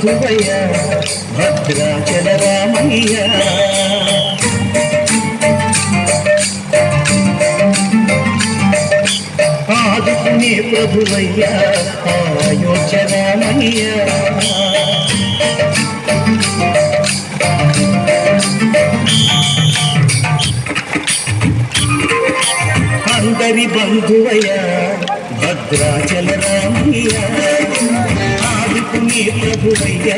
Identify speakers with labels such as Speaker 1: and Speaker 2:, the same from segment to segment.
Speaker 1: అందరి భద్రాచల రామయ్య ఆదుకునే ప్రభువయ్య ఆయోచ రామయ్య అందరి బంధువయ్య భద్రాచల రామయ్య ఆదుకునే ప్రభువయ్య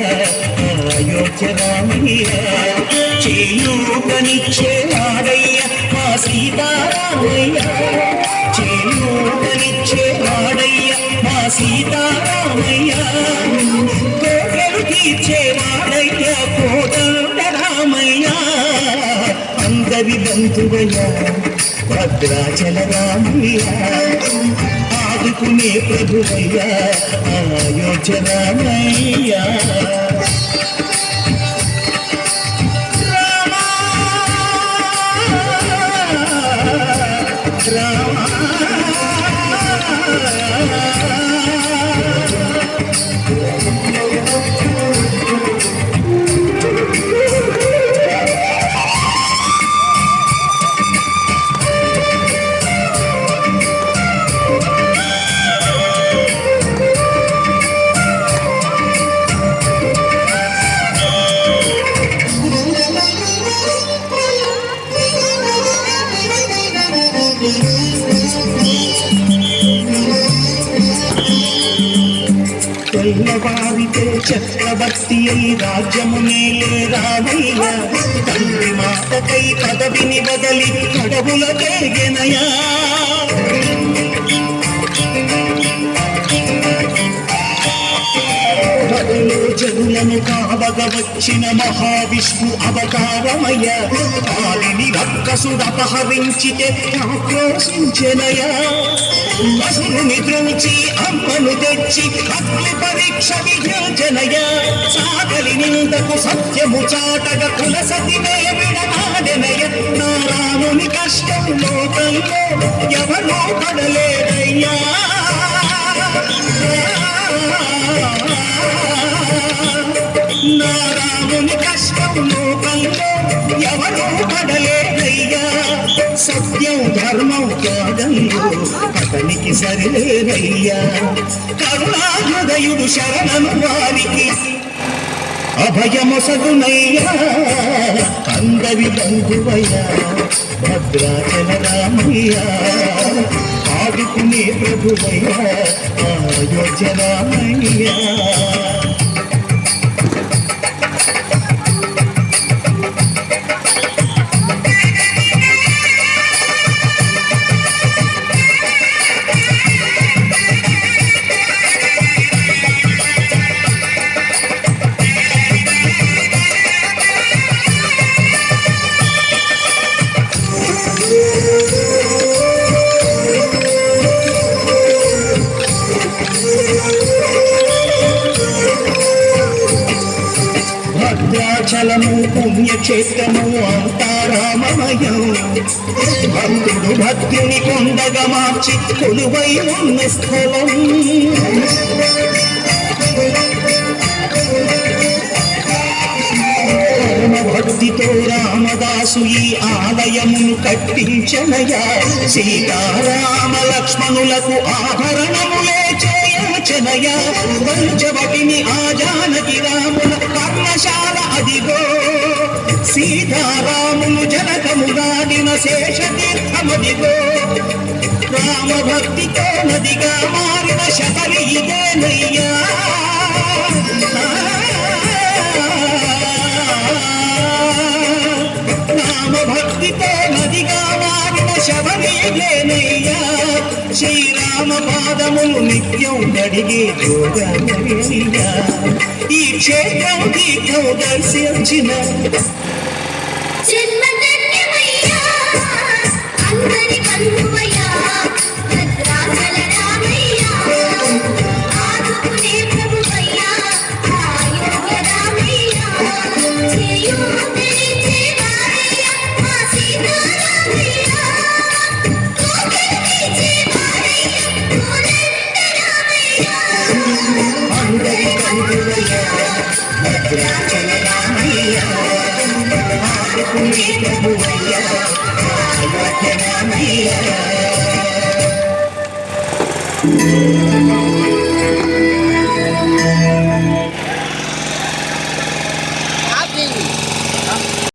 Speaker 1: చేయూకనిచ్చే వాడయ్య మా సీతారామయ్య చేయూకనిచ్చే వాడయ్య మా సీతారామయ్య కోటలు తీర్చే కోదండ రామయ్య అందరి బంధువయ్య ప్రభువయ్య అయోధ్య కొల్లవారితే చక్రవర్తి అయి రాజ్యము మేలే రావయ్య. తండ్రి మాటకై పదవిని బదలి కడవుల పెరిగినయా పదలో జనులను కావగ వచ్చిన మహావిష్ణు అవతారమయ కాలిని రక్కసుడపహరించితే ఆక్రోశించనయ అసురుని ద్రోచి అమ్మను తెచ్చి అగ్ని పరీక్ష విజోచనయ సాగలి నిందకు సత్యము చాటగ కులసతి విడనాడెనయ నారాముని కష్టం లోకంలో ఎవరో పడలేదయ్యా నారాముని కష్టం లోకంలో ఎవరూ పడలేదయ్యా. సత్యం ధర్మం త్యాగంలో అతనికి సరిలేదయ్యా. కరుణాహృదయుడు శరణను వారికి అభయమసగునయ్యా. అందరి బంధువయ్యా భద్రాచల రామయ్యా ఆదుకునే ప్రభువయ్యా అయోధ్య పుణ్యక్షేత్రము అంతారామయం భక్తుడు భక్తుని కొండగా మార్చి కొలువై ఉన్న స్థలం. భక్తితో రామదాసు ఈ ఆలయమును కట్టించనయా. సీతారామ లక్ష్మణులకు ఆభరణములే చేయచనయా. వంచవటిని ఆ జానకి రాముల కర్మశాల అదిగో. సీతారాములు జనకము గాడిన శేషతీర్థమదిగో. రామ భక్తితో నదిగా మారిన శబరి ఇదేనయ్యా. శ్రీరామ పాదములు నిత్యం కడిగే జోగయ్యా ఈ క్షేత్రం తీర్థం దర్శించిన
Speaker 2: You వారయ్యా కోదండ రామయ్యా
Speaker 1: అందరి బంధువయ్యా
Speaker 2: రామయ్య భద్రాచల రామయ్య
Speaker 1: ఆడుకునే ప్రభువయ్య అయోధ్య రామయ్య